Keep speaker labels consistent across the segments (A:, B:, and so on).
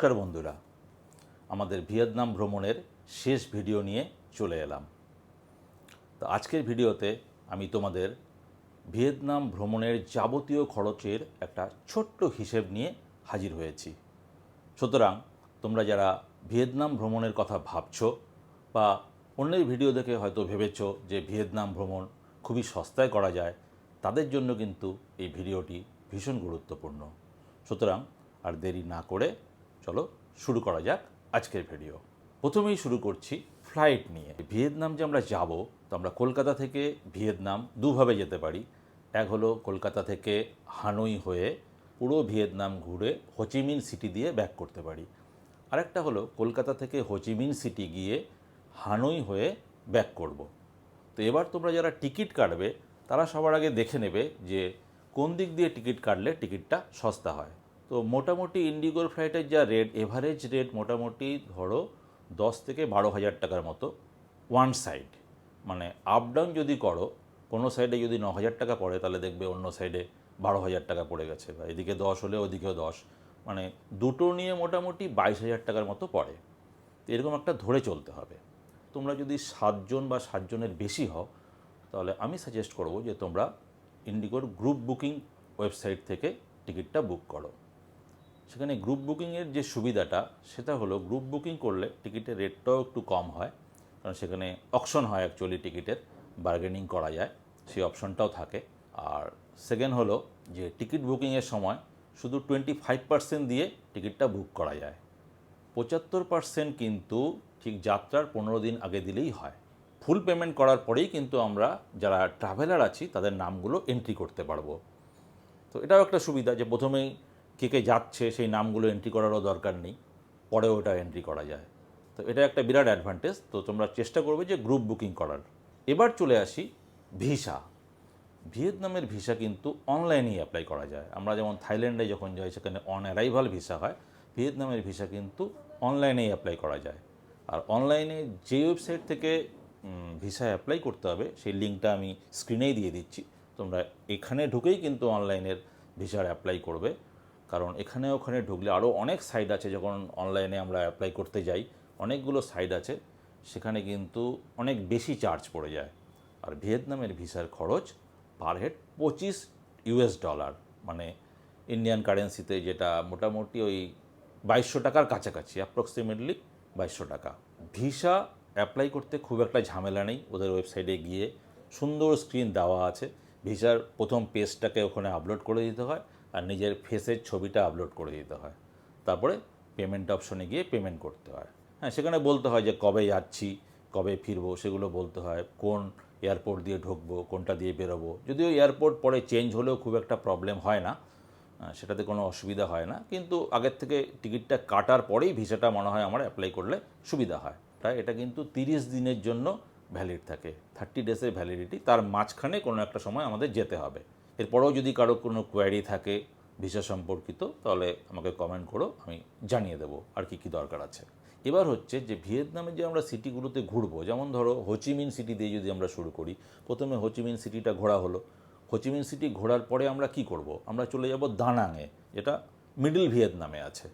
A: নমস্কার বন্ধুরা। আমাদের ভিয়েতনাম ভ্রমণের শেষ ভিডিও নিয়ে চলে এলাম। তো আজকের ভিডিওতে আমি তোমাদের ভিয়েতনাম ভ্রমণের যাবতীয় খরচের একটা ছোট্ট হিসেব নিয়ে হাজির হয়েছি। সুতরাং তোমরা যারা ভিয়েতনাম ভ্রমণের কথা ভাবছ বা অন্যের ভিডিও দেখে হয়তো ভেবেছো যে ভিয়েতনাম ভ্রমণ খুবই সস্তায় করা যায়, তাদের জন্য কিন্তু এই ভিডিওটি ভীষণ গুরুত্বপূর্ণ। সুতরাং আর দেরি না করে চলো শুরু করা যাক আজকের ভিডিও প্রথমেই শুরু করছি ফ্লাইট নিয়ে। ভিয়েতনাম যে আমরা যাব, তো আমরা কলকাতা থেকে ভিয়েতনাম দুভাবে যেতে পারি। এক হলো কলকাতা থেকে হানুই হয়ে পুরো ভিয়েতনাম ঘুরে হোচিমিন সিটি দিয়ে ব্যাক করতে পারি। আরেকটা হলো কলকাতা থেকে হোচিমিন সিটি গিয়ে হানই হয়ে ব্যাক করব। তো এবার তোমরা যারা টিকিট কাটবে, তারা সবার আগে দেখে নেবে যে কোন দিক দিয়ে টিকিট কাটলে টিকিটটা সস্তা হয়। তো মোটামুটি ইন্ডিগোর ফ্লাইটের যা রেট এভারেজ রেট মোটামুটি ধরো দশ থেকে বারো হাজার টাকার মতো ওয়ান সাইড মানে আপ ডাউন যদি করো, কোনো সাইডে যদি ন হাজার টাকা পড়ে, তাহলে দেখবে অন্য সাইডে বারো হাজার টাকা পড়ে গেছে বা এদিকে দশ হলে ওদিকেও দশ। মানে দুটো নিয়ে মোটামুটি বাইশ হাজার টাকার মতো পড়ে। তো এরকম একটা ধরে চলতে হবে। তোমরা যদি সাতজন বা সাতজনের বেশি হও, তাহলে আমি সাজেস্ট করব যে তোমরা ইন্ডিগোর গ্রুপ বুকিং ওয়েবসাইট থেকে টিকিটটা বুক করো। সেখানে গ্রুপ বুকিংয়ের যে সুবিধাটা, সেটা হলো গ্রুপ বুকিং করলে টিকিটের রেটটাও একটু কম হয়। কারণ সেখানে অপশন হয় অ্যাকচুয়ালি টিকিটের বার্গেনিং করা যায়, সেই অপশনটাও থাকে। আর সেকেন্ড হলো যে টিকিট বুকিংয়ের সময় শুধু টোয়েন্টি ফাইভ পার্সেন্ট দিয়ে টিকিটটা বুক করা যায়। পঁচাত্তর পার্সেন্ট কিন্তু ঠিক যাত্রার পনেরো দিন আগে দিলেই হয়। ফুল পেমেন্ট করার পরেই কিন্তু আমরা যারা ট্রাভেলার আছি, তাদের নামগুলো এন্ট্রি করতে পারব। তো এটাও একটা সুবিধা যে প্রথমেই কে কে যাচ্ছে, সেই নামগুলো এন্ট্রি করারও দরকার নেই, পরেও ওটা এন্ট্রি করা যায়। তো এটা একটা বিরাট অ্যাডভান্টেজ তো তোমরা চেষ্টা করবে যে গ্রুপ বুকিং করার। এবার চলে আসি ভিসা। ভিয়েতনামের ভিসা কিন্তু অনলাইনেই অ্যাপ্লাই করা যায়। আমরা যেমন থাইল্যান্ডে যখন যাই, সেখানে অন অ্যারাইভাল ভিসা হয়, ভিয়েতনামের ভিসা কিন্তু অনলাইনেই অ্যাপ্লাই করা যায়। আর অনলাইনে যে ওয়েবসাইট থেকে ভিসা অ্যাপ্লাই করতে হবে, সেই লিঙ্কটা আমি স্ক্রিনেই দিয়ে দিচ্ছি। তোমরা এখানে ঢুকেই কিন্তু অনলাইনের ভিসার অ্যাপ্লাই করবে। কারণ এখানে ওখানে ঢুকলে আরও অনেক সাইট আছে যখন অনলাইনে আমরা অ্যাপ্লাই করতে যাই, অনেকগুলো সাইট আছে, সেখানে কিন্তু অনেক বেশি চার্জ পড়ে যায়। আর ভিয়েতনামের ভিসার খরচ পার হেড পঁচিশ ইউএস ডলার মানে ইন্ডিয়ান কারেন্সিতে যেটা মোটামুটি ওই বাইশশো টাকার কাছাকাছি অ্যাপ্রক্সিমেটলি বাইশশো টাকা। ভিসা অ্যাপ্লাই করতে খুব একটা ঝামেলা নেই, ওদের ওয়েবসাইটে গিয়ে সুন্দর স্ক্রিন দেওয়া আছে। ভিসার প্রথম পেজটাকে ওখানে আপলোড করে দিতে হয়। আর নিজের ফেসের ছবিটা আপলোড করে দিতে হয়। তারপরে পেমেন্ট অপশনে গিয়ে পেমেন্ট করতে হয়। হ্যাঁ সেখানে বলতে হয় যে কবে যাচ্ছি, কবে ফিরবো, সেগুলো বলতে হয়। কোন এয়ারপোর্ট দিয়ে ঢুকবো, কোনটা দিয়ে বেরোবো। যদিও এয়ারপোর্ট পরে চেঞ্জ হলেও খুব একটা প্রবলেম হয় না সেটাতে কোনো অসুবিধা হয় না। কিন্তু আগের থেকে টিকিটটা কাটার পরেই ভিসাটা মনে হয় আমার অ্যাপ্লাই করলে সুবিধা হয়। তাই এটা কিন্তু তিরিশ দিনের জন্য ভ্যালিড থাকে। থার্টি ডেজের ভ্যালিডিটি তার মাঝখানে কোনো একটা সময় আমাদের যেতে হবে। এরপরেও যদি কারও কোনো কোয়ারি থাকে ভিসা সম্পর্কিত, তাহলে আমাকে কমেন্ট করো, আমি জানিয়ে দেবো আর কি কি দরকার আছে। এবার হচ্ছে যে ভিয়েতনামে যে আমরা সিটিগুলোতে ঘুরবো, যেমন ধরো হোচিমিন সিটি দিয়ে যদি আমরা শুরু করি, প্রথমে হোচিমিন সিটিটা ঘোরা হলো। হোচিমিন সিটি ঘোরার পরে আমরা কি করব? আমরা চলে যাব দানাংয়ে যেটা মিডল ভিয়েতনামে আছে।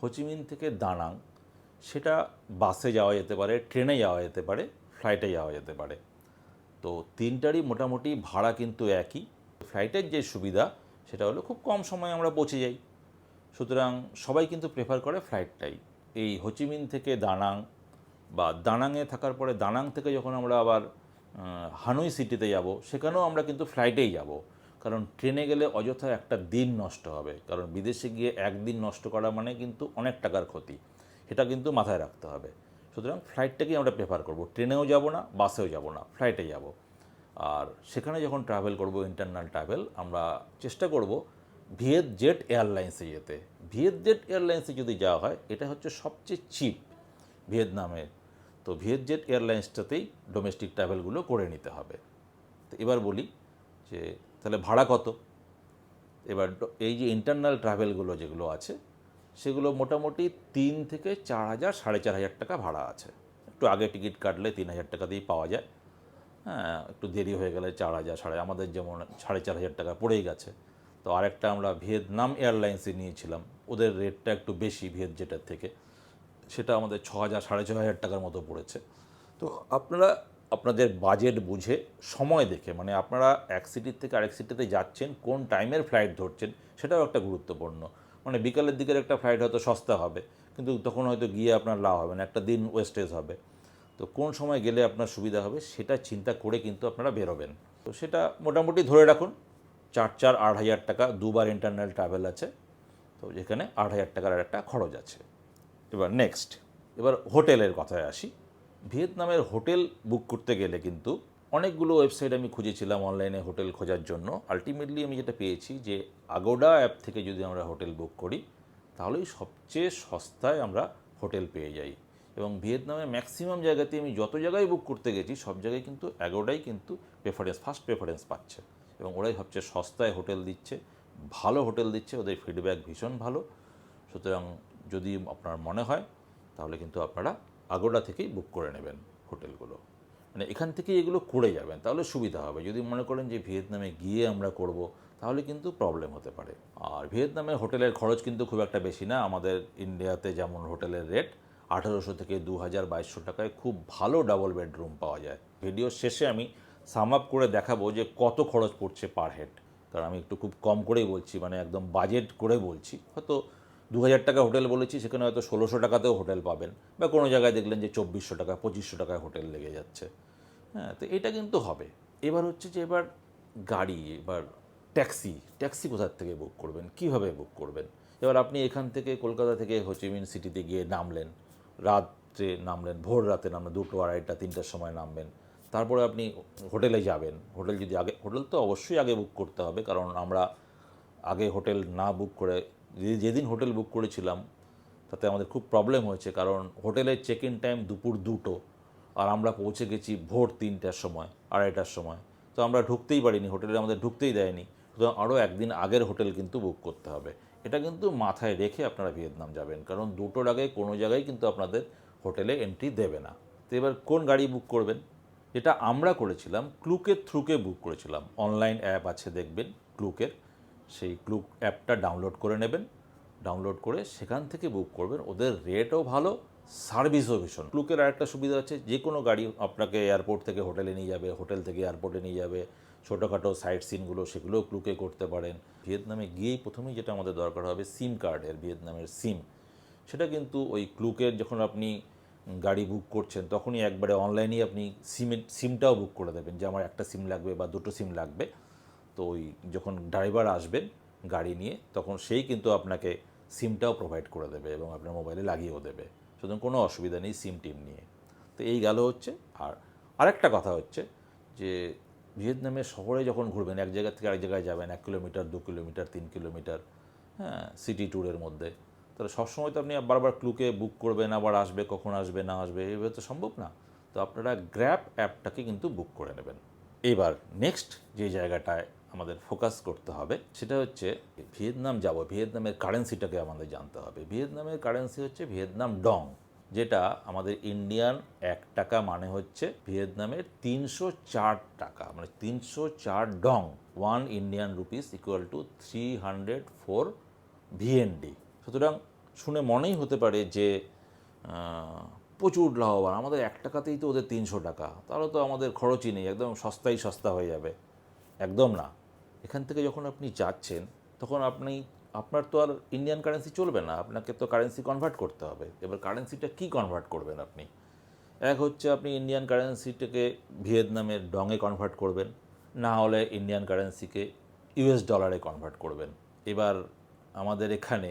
A: হোচিমিন থেকে দানাং, সেটা বাসে যাওয়া যেতে পারে ট্রেনে যাওয়া যেতে পারে ফ্লাইটে যাওয়া যেতে পারে। তো তিনটারই মোটামুটি ভাড়া কিন্তু একই। ফ্লাইটের যে সুবিধা, সেটা হলো খুব কম সময়ে আমরা পৌঁছে যাই। সুতরাং সবাই কিন্তু প্রেফার করে ফ্লাইটটাই এই হোচিমিন থেকে দানাং বা দানাংয়ে থাকার পরে দানাং থেকে যখন আমরা আবার হানুই সিটিতে যাব, সেখানেও আমরা কিন্তু ফ্লাইটেই যাব। কারণ ট্রেনে গেলে অযথা একটা দিন নষ্ট হবে। কারণ বিদেশে গিয়ে একদিন নষ্ট করা মানে কিন্তু অনেক টাকার ক্ষতি। সেটা কিন্তু মাথায় রাখতে হবে। সুতরাং ফ্লাইটটাকেই আমরা প্রেফার করব। ট্রেনেও যাব না, বাসেও যাব না ফ্লাইটে যাব। আর সেখানে যখন ট্রাভেল করব ইন্টারনাল ট্রাভেল আমরা চেষ্টা করব ভিয়েত জেট এয়ারলাইন্সে যেতে। ভিয়েত জেট এয়ারলাইন্সে যদি যাওয়া হয়, এটা হচ্ছে সবচেয়ে চিপ ভিয়েতনামের। তো ভিয়েত জেট এয়ারলাইন্সটাতেই ডোমেস্টিক ট্রাভেলগুলো করে নিতে হবে। তো এবার বলি যে, তাহলে ভাড়া কত? এবার এই যে ইন্টারনাল ট্রাভেলগুলো যেগুলো আছে, সেগুলো মোটামুটি তিন থেকে চার হাজার, সাড়ে চার হাজার টাকা ভাড়া আছে। একটু আগে টিকিট কাটলে তিন হাজার টাকা দিয়েই পাওয়া যায়। হ্যাঁ একটু দেরি হয়ে গেলে চার হাজার, সাড়ে আমাদের যেমন সাড়ে চার হাজার টাকা পড়েই গেছে। তো আরেকটা আমরা ভিয়েতনাম এয়ারলাইন্সে নিয়েছিলাম। ওদের রেটটা একটু বেশি ভিয়েত জেটার থেকে। সেটা আমাদের ছ হাজার, সাড়ে ছ হাজার টাকার মতো পড়েছে। তো আপনারা, আপনাদের বাজেট বুঝে সময় দেখে মানে আপনারা এক সিটির থেকে আরেক সিটিতে যাচ্ছেন, কোন টাইমের ফ্লাইট ধরছেন, সেটাও একটা গুরুত্বপূর্ণ। মানে বিকালের দিকের একটা ফ্লাইট হয়তো সস্তা হবে, কিন্তু তখন হয়তো গিয়ে আপনার লাভ হবে না, একটা দিন ওয়েস্টেজ হবে। তো কোন সময় গেলে আপনার সুবিধা হবে সেটা চিন্তা করে কিন্তু আপনারা বেরোবেন। তো সেটা মোটামুটি ধরে রাখুন, চার চার আট হাজার টাকা দুবার ইন্টারনাল ট্রাভেল আছে, তো যেখানে আট হাজার টাকার একটা খরচ আছে। এবার নেক্সট এবার হোটেলের কথায় আসি। ভিয়েতনামের হোটেল বুক করতে গেলে কিন্তু অনেকগুলো ওয়েবসাইট আমি খুঁজেছিলাম অনলাইনে হোটেল খোঁজার জন্য। আলটিমেটলি আমি যেটা পেয়েছি যে আগোডা অ্যাপ থেকে যদি আমরা হোটেল বুক করি, তাহলেই সবচেয়ে সস্তায় আমরা হোটেল পেয়ে যাই। এবং ভিয়েতনামে ম্যাক্সিমাম জায়গাতে আমি যত জায়গায় বুক করতে গেছি, সব জায়গায় কিন্তু এগারোটাই কিন্তু প্রেফারেন্স ফার্স্ট প্রেফারেন্স পাচ্ছে। এবং ওরাই সবচেয়ে সস্তায় হোটেল দিচ্ছে, ভালো হোটেল দিচ্ছে, ওদের ফিডব্যাক ভীষণ ভালো। সুতরাং যদি আপনার মনে হয়, তাহলে কিন্তু আপনারা আগোডা থেকেই বুক করে নেবেন হোটেলগুলো। মানে এখান থেকেই এগুলো করে যাবেন, তাহলে সুবিধা হবে। যদি মনে করেন যে ভিয়েতনামে গিয়ে আমরা করব, তাহলে কিন্তু প্রবলেম হতে পারে। আর ভিয়েতনামের হোটেলের খরচ কিন্তু খুব একটা বেশি না। আমাদের ইন্ডিয়াতে যেমন হোটেলের রেট আঠেরোশো থেকে দু হাজার বাইশশো টাকায় খুব ভালো ডাবল বেডরুম পাওয়া যায়। ভিডিও শেষে আমি সাম আপ করে দেখাবো যে কত খরচ পড়ছে পার হেড কারণ আমি একটু খুব কম করেই বলছি মানে একদম বাজেট করে বলছি। হয়তো দু হাজার টাকা হোটেল বলেছি, সেখানে হয়তো ষোলোশো টাকাতেও হোটেল পাবেন। বা কোনো জায়গায় দেখলেন যে চব্বিশশো টাকা, পঁচিশশো টাকায় হোটেল লেগে যাচ্ছে। হ্যাঁ তো এটা কিন্তু হবে। এবার হচ্ছে যে এবার গাড়ি, এবার ট্যাক্সি ট্যাক্সি কোথার থেকে বুক করবেন? কীভাবে বুক করবেন? এবার আপনি এখান থেকে কলকাতা থেকে হোচিমিন সিটিতে গিয়ে নামলেন। রাত্রে নামলেন, ভোর রাতে নামলেন, দুটো আড়াইটা, তিনটার সময় নামবেন। তারপরে আপনি হোটেলে যাবেন। হোটেল যদি আগে, হোটেল তো অবশ্যই আগে বুক করতে হবে, কারণ আমরা আগে হোটেল না বুক করে যেদিন হোটেল বুক করেছিলাম, তাতে আমাদের খুব প্রবলেম হয়েছে, কারণ হোটেলের চেক ইন টাইম দুপুর দুটো, আর আমরা পৌঁছে গেছি ভোর তিনটার সময়, আড়াইটার সময়। তো আমরা ঢুকতেই পারিনি, হোটেলে আমাদের ঢুকতেই দেয়নি। সুতরাং আরও একদিন আগের হোটেল কিন্তু বুক করতে হবে। এটা কিন্তু মাথায় রেখে আপনারা ভিয়েতনাম যাবেন। কারণ দুটোর আগে কোনো জায়গায় কিন্তু আপনাদের হোটেলে এন্ট্রি দেবে না। তো এবার কোন গাড়ি বুক করবেন? যেটা আমরা করেছিলাম ক্লুকের থ্রুকে বুক করেছিলাম। অনলাইন অ্যাপ আছে দেখবেন ক্লুকের সেই ক্লুক অ্যাপটা ডাউনলোড করে নেবেন। ডাউনলোড করে সেখান থেকে বুক করবেন। ওদের রেটও ভালো সার্ভিসও ভীষণ। ক্লুকের আরেকটা সুবিধা আছে, যে কোনো গাড়ি আপনাকে এয়ারপোর্ট থেকে হোটেলে নিয়ে যাবে হোটেল থেকে এয়ারপোর্টে নিয়ে যাবে। ছোটোখাটো সাইট সিনগুলো সেগুলোও ক্লুকে করতে পারেন। ভিয়েতনামে গিয়েই প্রথমেই যেটা আমাদের দরকার হবে সিম কার্ডের ভিয়েতনামের সিম। সেটা কিন্তু ওই ক্লুকের যখন আপনি গাড়ি বুক করছেন, তখনই একবারে অনলাইনেই আপনি সিমের, সিমটাও বুক করে দেবেন যে আমার একটা সিম লাগবে বা দুটো সিম লাগবে। তো ওই যখন ড্রাইভার আসবেন গাড়ি নিয়ে, তখন সেই কিন্তু আপনাকে সিমটাও প্রোভাইড করে দেবে এবং আপনার মোবাইলে লাগিয়েও দেবে। সুতরাং কোনো অসুবিধা নেই সিম টিম নিয়ে। তো এই গেল হচ্ছে। আর আরেকটা কথা হচ্ছে যে ভিয়েতনামের শহরে যখন ঘুরবেন, এক জায়গা থেকে আরেক জায়গায় যাবেন, এক কিলোমিটার, দু কিলোমিটার, তিন কিলোমিটার হ্যাঁ সিটি ট্যুরের মধ্যে, তাহলে সবসময় তো আপনি বারবার ক্লুকে বুক করবেন, আবার আসবে, কখন আসবে, না আসবে এইভাবে তো সম্ভব না। তো আপনারা গ্র্যাপ অ্যাপটাকে কিন্তু বুক করে নেবেন। এবার নেক্সট যে জায়গাটায় আমাদের ফোকাস করতে হবে, সেটা হচ্ছে ভিয়েতনাম যাব। ভিয়েতনামের কারেন্সিটাকে আমাদের জানতে হবে। ভিয়েতনামের কারেন্সি হচ্ছে ভিয়েতনাম ডং। যেটা আমাদের ইন্ডিয়ান এক টাকা মানে হচ্ছে ভিয়েতনামের তিনশো চার টাকা মানে তিনশো চার dong one Indian rupees equal to three hundred four VND সুতরাং শুনে মনেই হতে পারে যে প্রচুর লাভবান। আমাদের এক টাকাতেই তো ওদের তিনশো টাকা, তাহলে তো আমাদের খরচই নেই, একদম সস্তাই সস্তা হয়ে যাবে। একদম না। এখান থেকে যখন আপনি যাচ্ছেন, তখন আপনি আপনার তো আর ইন্ডিয়ান কারেন্সি চলবে না, আপনাকে তো কারেন্সি কনভার্ট করতে হবে। এবার কারেন্সিটা কি কনভার্ট করবেন আপনি? এক হচ্ছে আপনি ইন্ডিয়ান কারেন্সিটাকে ভিয়েতনামের ডংয়ে কনভার্ট করবেন, না হলে ইন্ডিয়ান কারেন্সিকে ইউএস ডলারে কনভার্ট করবেন। এবার আমাদের এখানে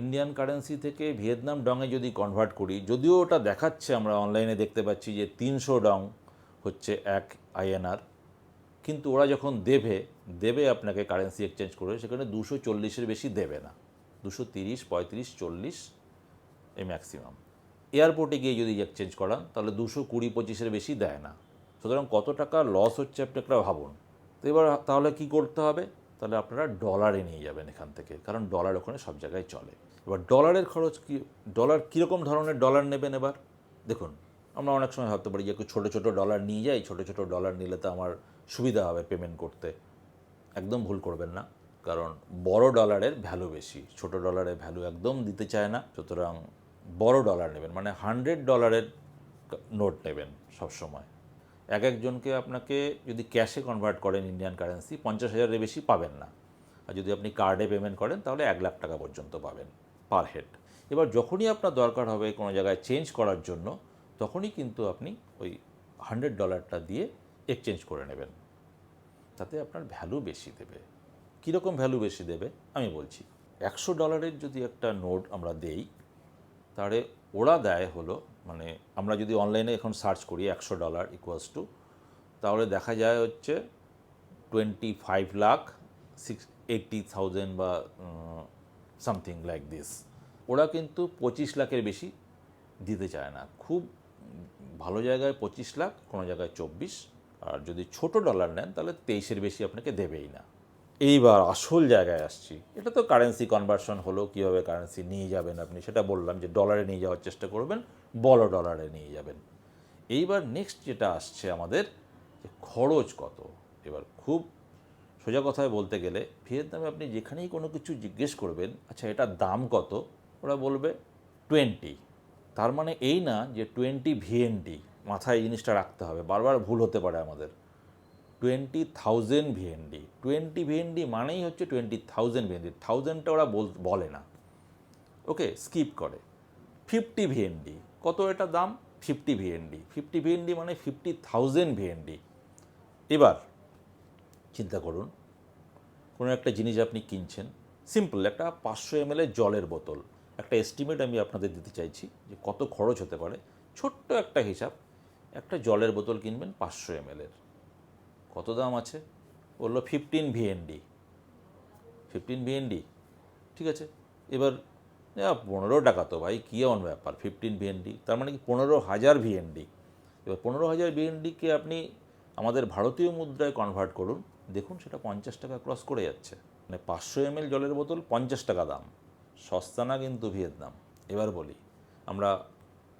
A: ইন্ডিয়ান কারেন্সি থেকে ভিয়েতনাম ডংয়ে যদি কনভার্ট করি, যদিও ওটা দেখাচ্ছে, আমরা অনলাইনে দেখতে পাচ্ছি যে তিনশো ডং হচ্ছে এক আইএনআর কিন্তু ওরা যখন দেবে দেবে আপনাকে কারেন্সি এক্সচেঞ্জ করে, সেখানে দুশো চল্লিশের বেশি দেবে না। দুশো তিরিশ, পঁয়ত্রিশ, চল্লিশ এই ম্যাক্সিমাম এয়ারপোর্টে গিয়ে যদি এক্সচেঞ্জ করান, তাহলে দুশো কুড়ি পঁচিশের বেশি দেয় না। সুতরাং কত টাকা লস হচ্ছে আপনি একটা ভাবুন। তো এবার তাহলে কি করতে হবে? তাহলে আপনারা ডলারে নিয়ে যাবেন এখান থেকে, কারণ ডলার ওখানে সব জায়গায় চলে। এবার ডলারের খরচ কী ডলার কীরকম ধরনের ডলার নেবেন এবার? দেখুন আমরা অনেক সময় ভাবতে পারি যে একটু ছোটো ছোটো ডলার নিয়ে যাই, ছোটো ছোটো ডলার নিলে তো আমার সুবিধা হবে পেমেন্ট করতে। একদম ভুল করবেন না, কারণ বড় ডলারের ভ্যালু বেশি, ছোট ডলারের ভ্যালু একদম দিতে চায় না, সুতরাং বড় ডলার নেবেন মানে হান্ড্রেড ডলারের নোট নেবেন সবসময় এক একজনকে আপনাকে যদি ক্যাশে কনভার্ট করেন ইন্ডিয়ান কারেন্সি পঞ্চাশ হাজারের বেশি পাবেন না। আর যদি আপনি কার্ডে পেমেন্ট করেন, তাহলে এক লাখ টাকা পর্যন্ত পাবেন পার হেড এবার যখনই আপনার দরকার হবে কোনো জায়গায় চেঞ্জ করার জন্য তখনই কিন্তু আপনি ওই হান্ড্রেড ডলারটা দিয়ে এক্সচেঞ্জ করে নেবেন। তাতে আপনার ভ্যালু বেশি দেবে। কীরকম ভ্যালু বেশি দেবে? আমি বলছি, একশো ডলারের যদি একটা নোট আমরা দেই তাহলে ওরা দেয় হলো মানে আমরা যদি অনলাইনে এখন সার্চ করি, একশো ডলার ইকুয়ালস টু তাহলে দেখা যায় হচ্ছে twenty five lakh six eighty thousand বা সামথিং লাইক দিস ওরা কিন্তু পঁচিশ লাখের বেশি দিতে চায় না। খুব ভালো জায়গায় পঁচিশ লাখ, কোনো জায়গায় চব্বিশ। আর যদি ছোট ডলার নেন, তাহলে তেইশের বেশি আপনাকে দেবেই না। এইবার আসল জায়গায় আসছি। এটা তো কারেন্সি কনভার্সন হলো, কীভাবে কারেন্সি নিয়ে যাবেন আপনি? সেটা বললাম যে ডলারে নিয়ে যাওয়ার চেষ্টা করবেন, বড় ডলারে নিয়ে যাবেন। এইবার নেক্সট যেটা আসছে আমাদের, যে খরচ কত? এবার খুব সোজা কথায় বলতে গেলে, ভিয়েতনামে আপনি যেখানেই কোনো কিছু জিজ্ঞেস করবেন আচ্ছা এটার দাম কত? ওরা বলবে টোয়েন্টি তার মানে এই না যে টোয়েন্টি ভিএনডি মাথায় এই জিনিসটা রাখতে হবে। বারবার ভুল হতে পারে আমাদের। Twenty thousand VND. Twenty VND মানেই হচ্ছে টোয়েন্টি থাউজেন্ড ভিএনডি। থাউজেন্ডটা ওরা বল- বলে না। ওকে, স্কিপ করে। Fifty VND. কত এটা দাম? ফিফটি ভিএনডি। ফিফটি ভিএনডি মানে ফিফটি থাউজেন্ড ভিএনডি। এবার চিন্তা করুন। কোনো একটা জিনিস আপনি কিনছেন। সিম্পল, একটা পাঁচশো এম জলের বোতল। একটা এস্টিমেট আমি আপনাদের দিতে চাইছি যে কত খরচ হতে পারে। ছোট্ট একটা হিসাব, একটা জলের বোতল কিনবেন পাঁচশো এম এর। কত দাম আছে? বলল ফিফটিন ভিএনডি ফিফটিন ভিএনডি ঠিক আছে? এবার পনেরো টাকা তো ভাই, কী এমন ব্যাপার? ফিফটিন ভিএনডি তার মানে কি পনেরো হাজার ভিএনডি এবার পনেরো হাজার ভিএনডিকে আপনি আমাদের ভারতীয় মুদ্রায় কনভার্ট করুন। দেখুন সেটা পঞ্চাশ টাকা ক্রস করে যাচ্ছে। মানে পাঁচশো এম জলের বোতল পঞ্চাশ টাকা দাম। সস্তা না কিন্তু ভিয়েতনাম? এবার বলি। আমরা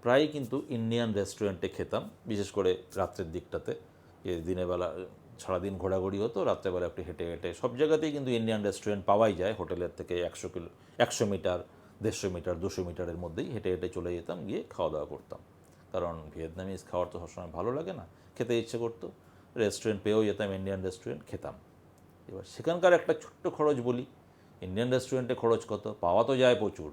A: প্রায় কিন্তু ইন্ডিয়ান রেস্টুরেন্টে খেতাম, বিশেষ করে রাত্রের দিকটাতে। যে দিনের বেলা, সারাদিন ঘোরাঘুরি হতো রাত্রেবেলা একটু হেঁটে হেঁটে। সব জায়গাতেই কিন্তু ইন্ডিয়ান রেস্টুরেন্ট পাওয়াই যায়। হোটেলের থেকে একশো কিলো, একশো মিটার, দেড়শো মিটার, দুশো মিটারের মধ্যেই হেঁটে হেঁটে চলে যেতাম, গিয়ে খাওয়া দাওয়া করতাম। কারণ ভিয়েতনামিজ খাওয়ার তো সবসময় ভালো লাগে না। খেতে ইচ্ছে করতো। রেস্টুরেন্ট পেয়েও যেতাম, ইন্ডিয়ান রেস্টুরেন্ট খেতাম। এবার সেখানকার একটা ছোট্ট খরচ বলি। ইন্ডিয়ান রেস্টুরেন্টে খরচ কত? পাওয়া তো যায় প্রচুর।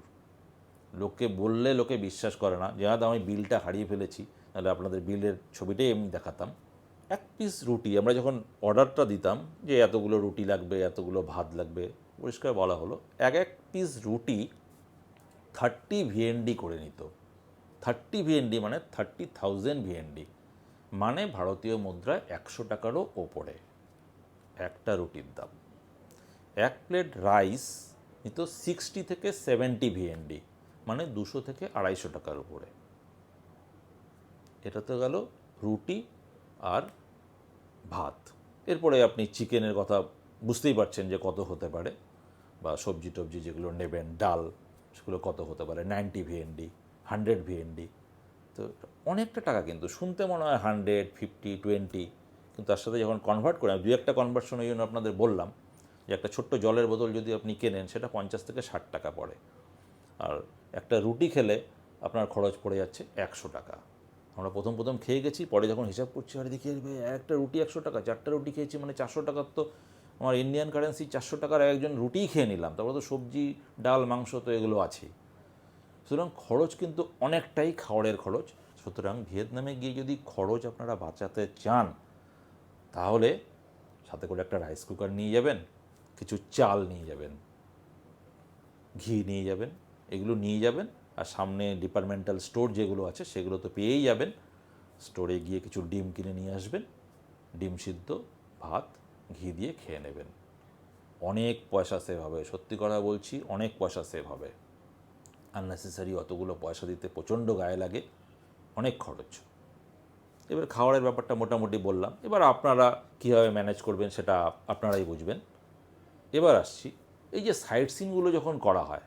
A: লোককে বললে লোকে বিশ্বাস করে না, যে হয়তো আমি বিলটা হারিয়ে ফেলেছি, তাহলে আপনাদের বিলের ছবিটাই এমনি দেখাতাম। এক পিস রুটি, আমরা যখন অর্ডারটা দিতাম, যে, এতগুলো রুটি লাগবে, এতগুলো ভাত লাগবে, পরিষ্কার বলা হলো, এক এক পিস রুটি থার্টি ভিএনডি করে নিত। থার্টি ভিএনডি মানে থার্টি থাউজেন্ড ভিএনডি মানে ভারতীয় মুদ্রায় একশো টাকারও ওপরে। একটা রুটির দাম। এক প্লেট রাইস নিত সিক্সটি থেকে সেভেন্টি ভিএনডি মানে দুশো থেকে আড়াইশো টাকার উপরে। এটা তো গেল রুটি আর ভাত। এরপরে আপনি চিকেনের কথা বুঝতেই পারছেন যে কত হতে পারে, বা সবজি টবজি যেগুলো নেবেন, ডাল, সেগুলো কত হতে পারে নাইনটি ভিএনডি হান্ড্রেড ভিএনডি তো অনেকটা টাকা কিন্তু, শুনতে মনে হয় হান্ড্রেড ফিফটি টোয়েন্টি কিন্তু তার সাথে যখন কনভার্ট করে দু একটা কনভার্সন ওই জন্য আপনাদের বললাম যে একটা ছোট্ট জলের বোতল যদি আপনি কেনেন সেটা পঞ্চাশ থেকে ষাট টাকা পড়ে। আর একটা রুটি খেলে আপনার খরচ পড়ে যাচ্ছে একশো টাকা। আমরা প্রথম প্রথম খেয়ে গেছি পরে যখন হিসাব করছি আর দেখি ভাই, একটা রুটি একশো টাকা চারটা রুটি খেয়েছি মানে চারশো টাকার তো আমার ইন্ডিয়ান কারেন্সি চারশো টাকার একজন রুটিই খেয়ে নিলাম তারপরে তো সবজি ডাল মাংস তো এগুলো আছেই। সুতরাং খরচ কিন্তু অনেকটাই খাওয়ারের খরচ। সুতরাং ভিয়েতনামে গিয়ে যদি খরচ আপনারা বাঁচাতে চান তাহলে সাথে করে একটা রাইস কুকার নিয়ে যাবেন কিছু চাল নিয়ে যাবেন, ঘি নিয়ে যাবেন, এগুলো নিয়ে যাবেন আর সামনে ডিপার্টমেন্টাল স্টোর যেগুলো আছে সেগুলো তো পেয়েই যাবেন। স্টোরে গিয়ে কিছু ডিম কিনে নিয়ে আসবেন, ডিম সিদ্ধ, ভাত, ঘি দিয়ে খেয়ে নেবেন। অনেক পয়সা সেভ হবে, সত্যি কথা বলছি, অনেক পয়সা সেভ হবে। আননেসেসারি অতগুলো পয়সা দিতে প্রচণ্ড গায়ে লাগে, অনেক খরচ। এবার খাওয়ারের ব্যাপারটা মোটামুটি বললাম, এবার আপনারা কীভাবে ম্যানেজ করবেন সেটা আপনারাই বুঝবেন। এবার আসছি, এই যে সাইট সিনগুলো যখন করা হয়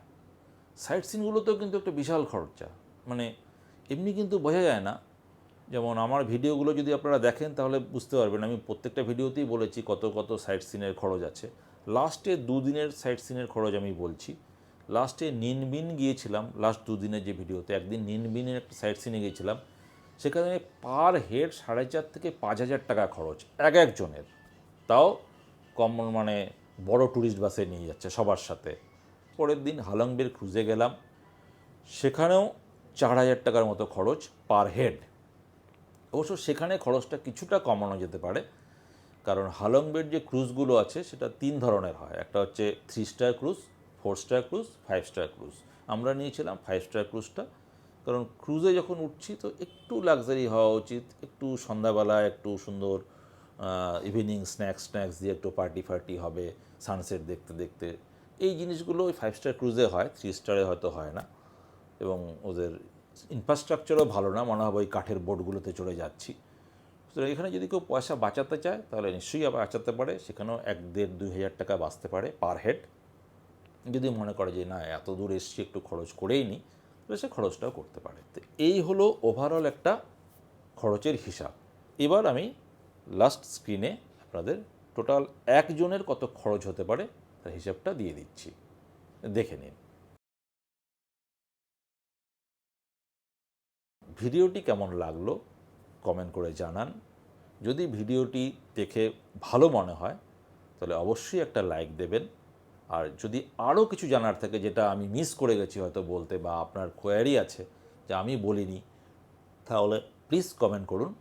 A: সাইট সিনগুলোতেও কিন্তু একটা বিশাল খরচা। মানে এমনি কিন্তু বোঝা যায় না, যেমন আমার ভিডিওগুলো যদি আপনারা দেখেন তাহলে বুঝতে পারবেন, আমি প্রত্যেকটা ভিডিওতেই বলেছি কত কত সাইট সিনের খরচ আছে। লাস্টে দুদিনের সাইট সিনের খরচ আমি বলছি। লাস্টে নিনবিন গিয়েছিলাম লাস্ট দুদিনের যে ভিডিওতে একদিন নিনবিনের একটা সাইট সিনে গিয়েছিলাম, সেখানে পার হেড সাড়ে চার থেকে পাঁচ হাজার টাকা খরচ, এক একজনের। তাও কম মানে বড় ট্যুরিস্ট বাসে নিয়ে যাচ্ছে সবার সাথে। পরের দিন হালংবের ক্রুজে গেলাম। সেখানেও চার হাজার টাকার মতো খরচ পার হেড অবশ্য সেখানে খরচটা কিছুটা কমানো যেতে পারে। কারণ হালংবের যে ক্রুজগুলো আছে, সেটা তিন ধরনের হয়। একটা হচ্ছে three star cruise four star cruise five star cruise আমরা নিয়েছিলাম ফাইভ স্টার ক্রুজটা কারণ ক্রুজে যখন উঠছি তো একটু লাক্সারি হওয়া উচিত, একটু সন্ধ্যাবেলা, একটু সুন্দর ইভিনিং স্ন্যাক্স স্ন্যাক্স দিয়ে একটু পার্টি ফার্টি হবে সানসেট দেখতে দেখতে। এই জিনিসগুলো ওই ফাইভ স্টার ক্রুজে হয় থ্রি স্টারে হয়তো হয় না। এবং ওদের ইনফ্রাস্ট্রাকচারও ভালো না, মনে হবে ওই কাঠের বোর্ডগুলোতে চলে যাচ্ছি। সুতরাং এখানে যদি কেউ পয়সা বাঁচাতে চায়, তাহলে নিশ্চয়ই আবার বাঁচাতে পারে। সেখানেও এক, দেড়, দুই হাজার টাকা বাঁচতে পারে পার হেড যদি মনে করে যে, না, এত দূর এসছি, একটু খরচ করেই নিই, তাহলে সে খরচটাও করতে পারে। তো এই হলো ওভারঅল একটা খরচের হিসাব। এবার আমি লাস্ট স্ক্রিনে আপনাদের টোটাল একজনের কত খরচ হতে পারে, তার হিসাবটা দিয়ে দিচ্ছি। দেখে নিন। ভিডিওটি কেমন লাগল কমেন্ট করে জানান। যদি ভিডিওটি দেখে ভালো মনে হয়, তাহলে অবশ্যই একটা লাইক দেবেন। আর যদি আরও কিছু জানার থাকে, যেটা আমি মিস করে গেছি হয়তো বলতে বা আপনার কোয়ারি আছে, যে আমি বলিনি, তাহলে প্লিজ কমেন্ট করুন।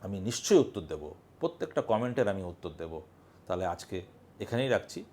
A: আমি নিশ্চয়ই উত্তর দেব। প্রত্যেকটা কমেন্টের আমি উত্তর দেব। তাহলে আজকে এখানেই রাখছি।